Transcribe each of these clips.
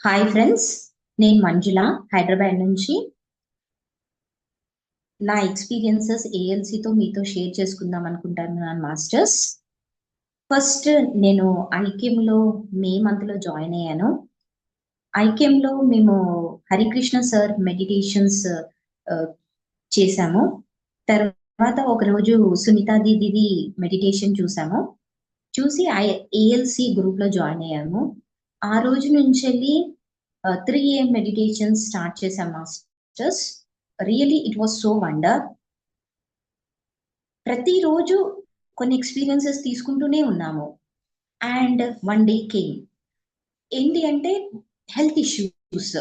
Hi friends నేను మంజుల హైదరాబాద్ నుంచి. నా ఎక్స్పీరియన్సెస్ ఏఎల్సితో మీతో షేర్ చేసుకుందాం అనుకుంటున్నాను మాస్టర్స్ ఫస్ట్ నేను ఐక్యంలో మే మంత్లో జాయిన్ అయ్యాను. ఐక్యంలో మేము హరికృష్ణ సార్ మెడిటేషన్స్ చేశాము. తర్వాత ఒక రోజు సునీత మెడిటేషన్ చూసాము. చూసి ఐ ఏఎల్సి గ్రూప్లో జాయిన్ అయ్యాము. ఆ రోజు నుంచి వెళ్ళి త్రీ ఏ మెడిటేషన్ స్టార్ట్ చేశాం masters really it was so wonder ప్రతిరోజు కొన్ని ఎక్స్పీరియన్సెస్ తీసుకుంటూనే ఉన్నాము. అండ్ వన్ డే కేమ్ ఏంటి అంటే health issues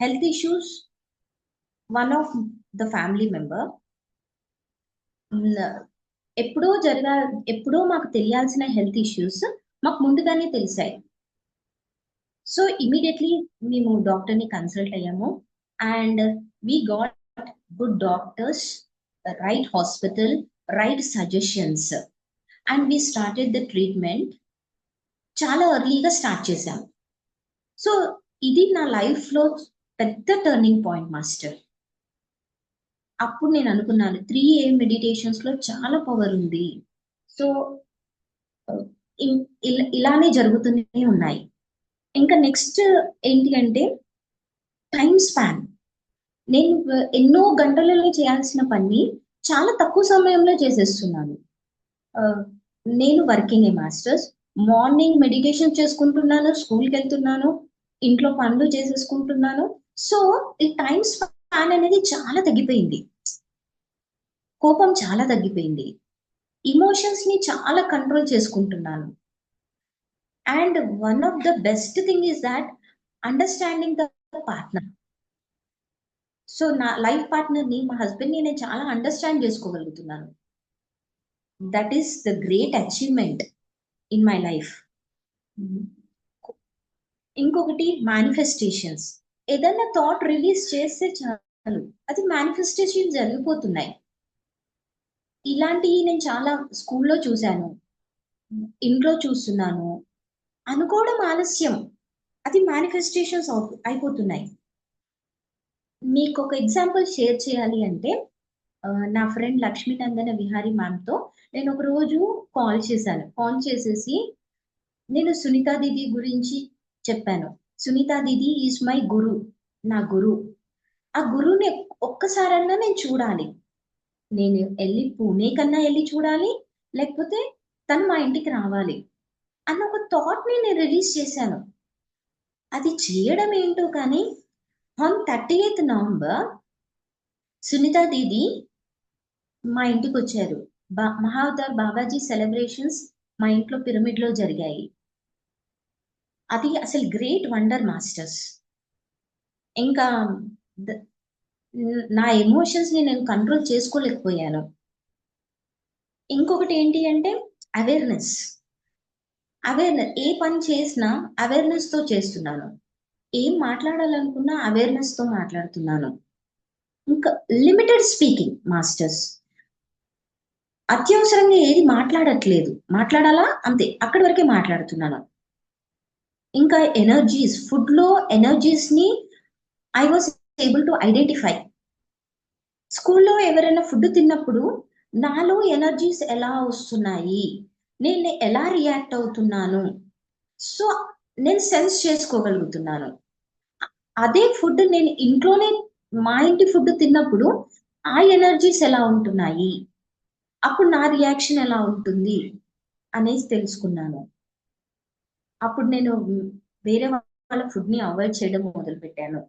health issues one of the family member ఎప్పుడో జరగా ఎప్పుడో మాకు తెలియాల్సిన హెల్త్ ఇష్యూస్ మాకు ముందుగానే తెలిసాయి. సో ఇమీడియట్లీ మేము డాక్టర్ని కన్సల్ట్ అయ్యాము. And we got good doctors right hospital right suggestions and we started the treatment చాలా ఎర్లీగా స్టార్ట్ చేశాము సో ఇది నా లైఫ్లో పెద్ద టర్నింగ్ పాయింట్ మాస్టర్ అప్పుడు నేను అనుకున్నాను త్రీ ఏ మెడిటేషన్స్లో చాలా పవర్ ఉంది. సో ఇలానే జరుగుతూనే ఉన్నాయి. ఇంకా నెక్స్ట్ ఏంటి అంటే టైం స్పాన్ నేను ఎన్నో గంటలలో చేయాల్సిన పని చాలా తక్కువ సమయంలో చేసేస్తున్నాను. నేను working a masters morning meditation చేసుకుంటున్నాను స్కూల్కి వెళ్తున్నాను ఇంట్లో పనులు చేసేసుకుంటున్నాను. సో ఈ టైం స్పాన్ అనేది చాలా తగ్గిపోయింది. కోపం చాలా తగ్గిపోయింది. ఇమోషన్స్ని చాలా కంట్రోల్ చేసుకుంటున్నాను. And one of the best thing is that understanding the partner so నా లైఫ్ పార్ట్నర్ని మా హస్బెండ్ని నేను చాలా understand చేసుకోగలుగుతున్నాను. That is the great achievement in my life ఇంకొకటి మేనిఫెస్టేషన్స్ ఏదైనా థాట్ రిలీజ్ చేస్తే చాలు. అది మేనిఫెస్టేషన్ జరిగిపోతున్నాయి. ఇలాంటివి నేను చాలా స్కూల్లో చూశాను. ఇంట్లో చూస్తున్నాను. అనుకోవడం ఆలస్యం. అది మేనిఫెస్టేషన్స్ అయిపోతున్నాయి. మీకు ఒక ఎగ్జాంపుల్ షేర్ చేయాలి అంటే నా ఫ్రెండ్ లక్ష్మీనందన విహారీ మ్యామ్తో నేను ఒక రోజు కాల్ చేశాను. కాల్ చేసేసి నేను సునీతా దీదీ గురించి చెప్పాను. సునీతా దీదీ ఈజ్ మై గురు నా గురు ఆ గురువుని ఒక్కసారన్నా నేను చూడాలి. నేను వెళ్ళి పూణే కన్నా వెళ్ళి చూడాలి లేకపోతే తను మా ఇంటికి రావాలి. అన్న ఒక థాట్ని నేను రిలీజ్ చేశాను. అది చేయడం ఏంటో కానీ on thirty eighth November Sunita didi మా ఇంటికి వచ్చారు. బా మహావతార్ బాబాజీ సెలబ్రేషన్స్ మా ఇంట్లో పిరమిడ్లో జరిగాయి. అది అసలు గ్రేట్ వండర్ మాస్టర్స్ ఇంకా నా ఎమోషన్స్ని నేను కంట్రోల్ చేసుకోలేకపోయాను. ఇంకొకటి ఏంటి అంటే అవేర్నెస్ అవేర్నెస్ ఏ పని చేసినా అవేర్నెస్తో చేస్తున్నాను. ఏం మాట్లాడాలనుకున్నా అవేర్నెస్తో మాట్లాడుతున్నాను. ఇంకా లిమిటెడ్ స్పీకింగ్ మాస్టర్స్ అత్యవసరంగా ఏది మాట్లాడట్లేదు. మాట్లాడాలా? అంతే. అక్కడి వరకే మాట్లాడుతున్నాను. ఇంకా ఎనర్జీస్ ఫుడ్లో ఎనర్జీస్ని I was able to identify స్కూల్లో ఎవరైనా ఫుడ్ తిన్నప్పుడు నాలో ఎనర్జీస్ ఎలా వస్తున్నాయి? నేను ఎలా రియాక్ట్ అవుతున్నాను? సో నేను సెన్స్ చేసుకోగలుగుతున్నాను. అదే ఫుడ్ నేను ఇంట్లోనే మా ఇంటి ఫుడ్ తిన్నప్పుడు ఆ ఎనర్జీస్ ఎలా ఉంటున్నాయి? అప్పుడు నా రియాక్షన్ ఎలా ఉంటుంది? అనేసి తెలుసుకున్నాను. అప్పుడు నేను వేరే వాళ్ళ ఫుడ్ని అవాయిడ్ చేయడం మొదలుపెట్టాను.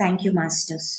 Thank you masters